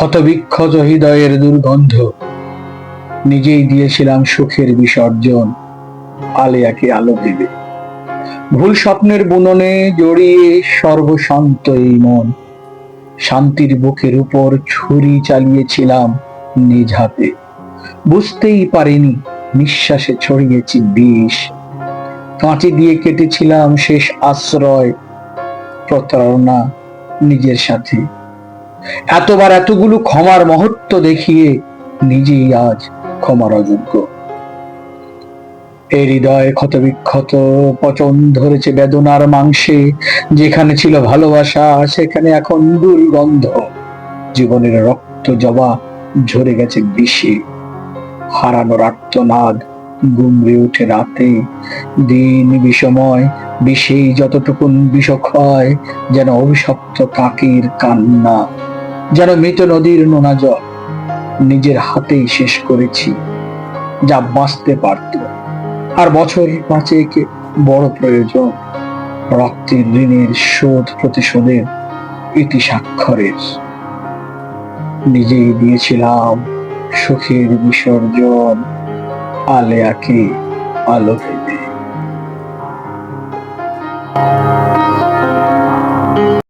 ক্ষতবিক্ষত হৃদয়ের দুর্গন্ধ। নিজেই দিয়েছিলাম সুখের বিসর্জন, আলেয়াকে আলো ভেবে ভুল স্বপ্নের বুননে জড়িয়ে সর্বশান্ত এই মন। শান্তির বুকের উপর ছুরি চালিয়েছিলাম নিজ হাতে। বুঝতেই পারিনি নিঃশ্বাসে ছড়িয়েছি বিষ। কাঁচি দিয়ে কেটেছিলাম শেষ আশ্রয়, প্রতারণা নিজের সাথে। এতবার এতগুলো ক্ষমার মহত্ব দেখিয়ে নিজেই আজ ক্ষমার অযোগ্য। এই হৃদয় ক্ষতবিক্ষত, পচন ধরেছে বেদনার মাংসে, যেখানে ছিল ভালোবাসা, সেখানে এখন দুর্গন্ধ। জীবনের রক্ত জবা ঝরে গেছে বিষে। হারানোর আর্তনাদ গুমড়ে ওঠে রাতে। দিন বিষময়, বিষেই যতটুকুন বিষক্ষয় যেন অভিশপ্ত কাকের কান্না যেন মৃত নদীর নোনা জল নিজের হাতেই শেষ করেছি, যা বাঁচতে পারত। আর বছর পাঁচেক বড় প্রয়োজন, রক্তের ঋণের শোধ প্রতিশোধের ইতি স্বাক্ষরের। নিজেই দিয়েছিলাম সুখের বিসর্জন আলেয়াকে আলো ভেবে